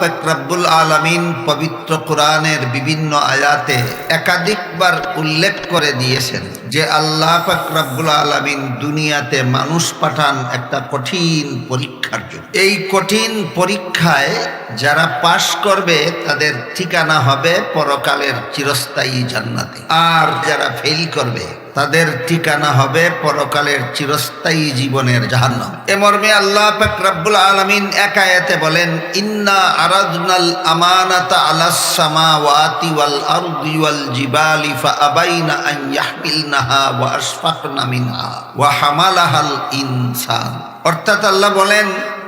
পাক রব্বুল আলামিন পবিত্র কোরআনের বিভিন্ন আয়াতে একাধিকবার উল্লেখ করে দিয়েছেন যে আল্লাহ পাক রব্বুল আলামিন দুনিয়াতে মানুষ পাঠান একটা কঠিন পরীক্ষার জন্য। এই কঠিন পরীক্ষায় যারা পাশ করবে, তাদের ঠিকানা হবে পরকালের চিরস্থায়ী জান্নাতে। আর যারা ফেল করবে তাদের ঠিকানা হবে পরকালের চিরস্থায়ী জীবনের জাহান্নাম। এ মর্মে আল্লাহ পাক রব্বুল আলামিন একায়াতে বলেন, ইন্না আরাদনাল আমানাতা আলাস সামাওয়াতি ওয়াল আরদি ওয়াল জিবালি ফাআবাইনা আন ইয়াহমিলনাহা ওয়া আশফাকনা মিনহা ওয়া হামালাহাল ইনসান। অর্থাৎ আল্লাহ বলেন,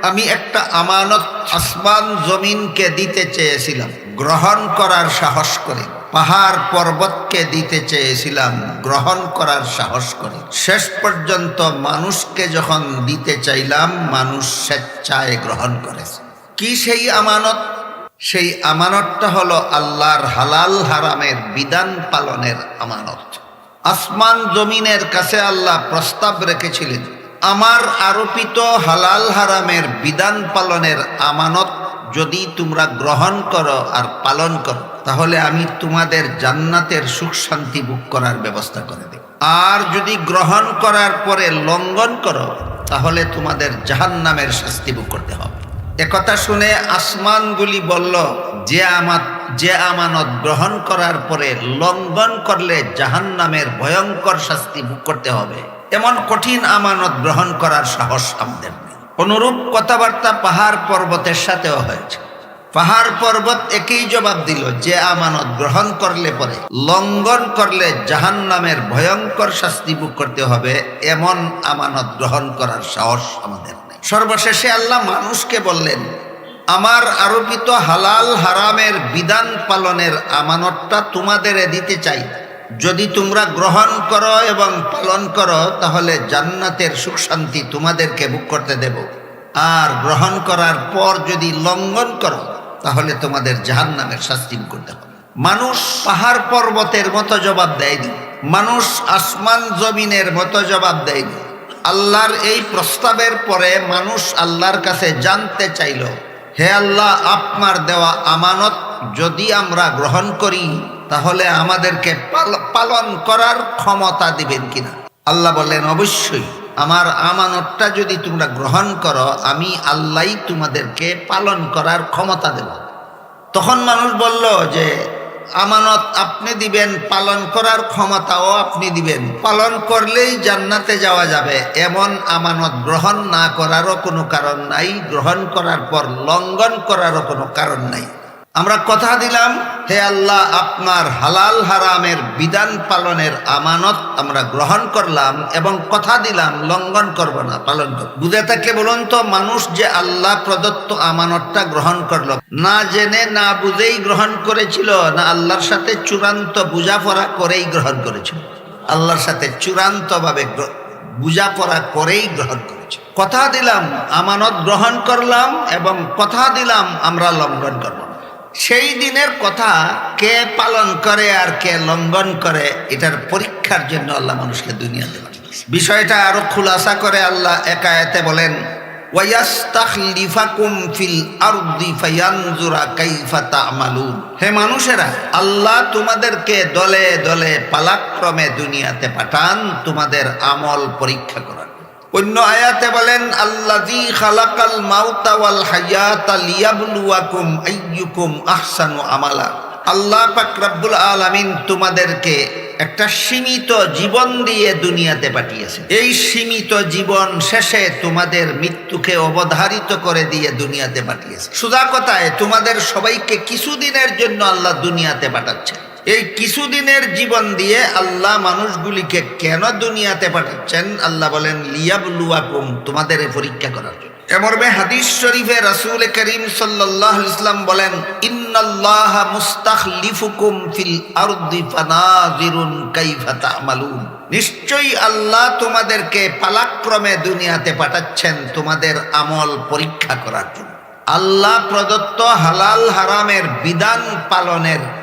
আমি একটা আমানত আসমান জমিনকে দিতে চেয়েছিলাম, গ্রহণ করার সাহস করে। পাহাড় পর্বতকে দিতে চেয়েছিলাম, গ্রহণ করার সাহস করে। শেষ পর্যন্ত মানুষকে যখন দিতে চাইলাম, মানুষ স্বেচ্ছায় গ্রহণ করেছে। কি সেই আমানত? সেই আমানতটা হলো আল্লাহর হালাল হারামের বিধান পালনের আমানত। আসমান জমিনের কাছে আল্লাহ প্রস্তাব রেখেছিলেন, আমার আরোপিত হালাল হারামের বিধান পালনের আমানত যদি তোমরা গ্রহণ করো আর পালন করো, তাহলে আমি তোমাদের জান্নাতের সুখ শান্তি বুক করার ব্যবস্থা করে দেব। আর যদি গ্রহণ করার পরে লঙ্ঘন করো, তাহলে তোমাদের জাহান্নামের শাস্তি বুক করতে হবে। একথা শুনে আসমানগুলি বলল, যে আমাত যে আমানত গ্রহণ করার পরে লঙ্ঘন করলে জাহান্নামের ভয়ঙ্কর শাস্তি ভোগ করতে হবে। এমন কঠিন আমানত গ্রহণ করার সাহস আমাদের নেই। অনুরূপ কথাবার্তা পাহাড় পর্বতের সাথেও হয়েছে। পাহাড় পর্বত একই জবাব দিল, যে আমানত গ্রহণ করলে পরে, লঙ্ঘন করলে জাহান্নামের ভয়ঙ্কর শাস্তি ভোগ করতে হবে, এমন আমানত গ্রহণ করার সাহস আমাদের নেই। সর্বশেষে আল্লাহ মানুষকে বললেন, আমার আরোপিত হালাল হারামের বিধান পালনের আমানতটা তোমাদের দিতে চাই যদি তোমরা গ্রহণ করো এবং পালন করো, তাহলে জান্নাতের সুখ শান্তি তোমাদেরকে বুক করতে দেব। আর গ্রহণ করার পর যদি লঙ্ঘন করো, তাহলে তোমাদের জাহান্নামের শাস্তি করতে হবে। মানুষ পাহাড় পর্বতের মতো জবাব দেয়নি। মানুষ আসমান জমিনের মতো জবাব দেয়নি। আল্লাহর এই প্রস্তাবের পরে মানুষ আল্লাহর কাছে জানতে চাইল হে আল্লাহ, আপনার দেওয়া আমানত যদি আমরা গ্রহণ করি, তাহলে আমাদেরকে পালন করার ক্ষমতা দিবেন কিনা? আল্লাহ বললেন, অবশ্যই। আমার আমানতটা যদি তোমরা গ্রহণ করো, আমি আল্লাহ তোমাদেরকে পালন করার ক্ষমতা দেব। তখন মানুষ বলল যে আমানত আপনি দিবেন, পালন করার ক্ষমতাও আপনি দিবেন। পালন করলেই জান্নাতে যাওয়া যাবে। এমন আমানত গ্রহণ না করারও কোনো কারণ নাই, গ্রহণ করার পর লঙ্ঘন করারও কোনো কারণ নাই। আমরা কথা দিলাম, হে আল্লাহ, আপনার হালাল হারামের বিধান পালনের আমানত আমরা গ্রহণ করলাম এবং কথা দিলাম, লঙ্ঘন করব না, পালন করব। বুঝে থাকলে বলুন তো, মানুষ যে আল্লাহ প্রদত্ত আমানতটা গ্রহণ করল, না জেনে, না বুঝেই গ্রহণ করেছিল, না আল্লাহর সাথে চূড়ান্ত বুঝাপড়া করেই গ্রহণ করেছিল। আল্লাহর সাথে চূড়ান্তভাবে বুঝাপড়া করেই গ্রহণ করেছে। কথা দিলাম, আমানত গ্রহণ করলাম এবং কথা দিলাম, আমরা লঙ্ঘন করব। সেই দিনের কথা কে পালন করে আর কে লঙ্ঘন করে, এটার পরীক্ষার জন্য আল্লাহ মানুষকে দুনিয়াতে বিষয়টা আরও খুলাসা করে আল্লাহ একায়েতে বলেন হে মানুষেরা, আল্লাহ তোমাদেরকে দলে দলে পালাক্রমে দুনিয়াতে পাঠান, তোমাদের আমল পরীক্ষা করার অন্য আয়াতে বলেন, আল্লাযী খালাকাল মাউতা ওয়াল হায়াতা লিয়াবলুয়াকুম আইয়ুকুম আহসানু আমালা। আল্লাহ পাক রব্বুল আলামিন তোমাদেরকে একটা সীমিত জীবন দিয়ে দুনিয়াতে পাঠিয়েছে এই সীমিত জীবন শেষে তোমাদের মৃত্যুকে অবধারিত করে দিয়ে দুনিয়াতে পাঠিয়েছে সুদা কথায় তোমাদের সবাইকে কিছুদিনের জন্য আল্লাহ দুনিয়াতে পাঠাচ্ছে এই কিছুদিনের জীবন দিয়ে আল্লাহ মানুষগুলিকে কেন দুনিয়াতে পাঠাচ্ছেন? আল্লাহ বলেন, লিয়াবলুয়াকুম, তোমাদের পরীক্ষা করার জন্য। এমর্মে হাদিস শরীফে রাসূল করিম সাল্লাল্লাহু আলাইহি ওয়াসাল্লাম বলেন, ইন্নাল্লাহ মুস্তাখলিফুকুম ফিল আরদি ফানাজিরুন কাইফা তা'মালুন। নিশ্চয়ই আল্লাহ তোমাদেরকে পালাক্রমে দুনিয়াতে পাঠাচ্ছেন তোমাদের আমল পরীক্ষা করার জন্য। আল্লাহ প্রদত্ত হালাল হারামের বিধান পালনের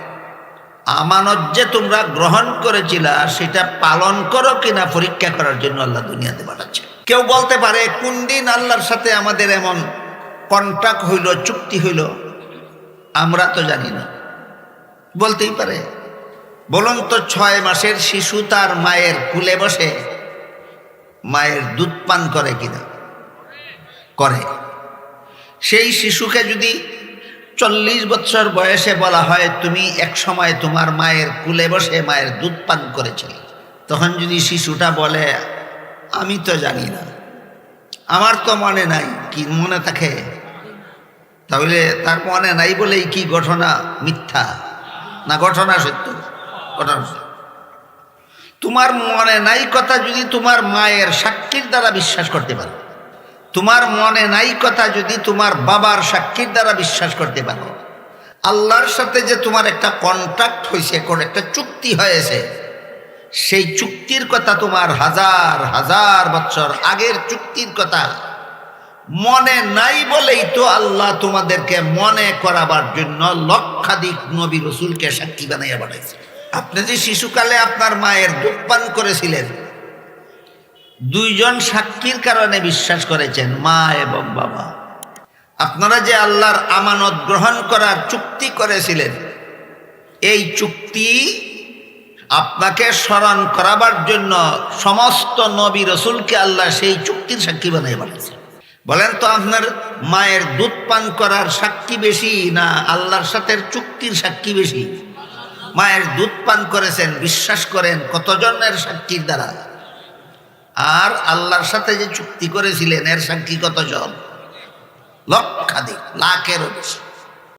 আমানত যে তোমরা গ্রহণ করেছিলা, সেটা পালন করো কিনা পরীক্ষা করার জন্য আল্লাহ দুনিয়াতে পাঠাচ্ছে। কেউ বলতে পারে, কোন দিন আল্লাহর সাথে আমাদের এমন কন্ট্রাক্ট হইল, চুক্তি হইল? আমরা তো জানি না। বলতেই পারে, বলুন তো ছয় মাসের শিশু তার মায়ের কুলে বসে, মায়ের দুধ পান করে কিনা? করে। সেই শিশুকে যদি চল্লিশ বছর বয়সে বলা হয়, তুমি এক সময় তোমার মায়ের কুলে বসে মায়ের দুধ পান করেছিলে। তখন যদি শিশুটা বলে, আমি তো জানি না, আমার তো মনে নাই। কি মনে থাকে? তাহলে তার মনে নাই বলেই কি ঘটনা? মিথ্যা না ঘটনা সত্য? ঘটনা তোমার মনে নাই কথা যদি তোমার মায়ের সাক্ষীর দ্বারা বিশ্বাস করতে পারো। তোমার মনে নাই কথা যদি তোমার বাবার সাক্ষীর দ্বারা বিশ্বাস করতে পারো। আল্লাহর সাথে যে তোমার একটা কন্ট্রাক্ট হয়েছে কোন একটা চুক্তি হয়েছে, সেই চুক্তির কথা তোমার হাজার হাজার বছর আগের চুক্তির কথা মনে নাই বলেই তো আল্লাহ তোমাদেরকে মনে করাবার জন্য লক্ষাধিক নবী রসুলকে সাক্ষী বানাইয়া বানাইছে আপনি যে শিশুকালে আপনার মায়ের দুধ পান করেছিলেন দুইজন সাক্ষীর কারণে বিশ্বাস করেছেন, মা এবং বাবা। আপনারা যে আল্লাহর আমানত গ্রহণ করার চুক্তি করেছিলেন, এই চুক্তি আপনাকে স্মরণ করাবার জন্য সমস্ত নবী রসুলকে আল্লাহ সেই চুক্তির সাক্ষী বানিয়ে বানিয়েছে বলেন তো আপনার মায়ের দুধ পান করার সাক্ষী বেশি না আল্লাহর সাথে চুক্তির সাক্ষী বেশি? মায়ের দুধ পান করেছেন, বিশ্বাস করেন, কতজনের সাক্ষীর দ্বারা? আর আল্লাহর সাথে যে চুক্তি করেছিলেন এর সাক্ষী কতজন? লক্ষাধিক লাখেরও বেশি।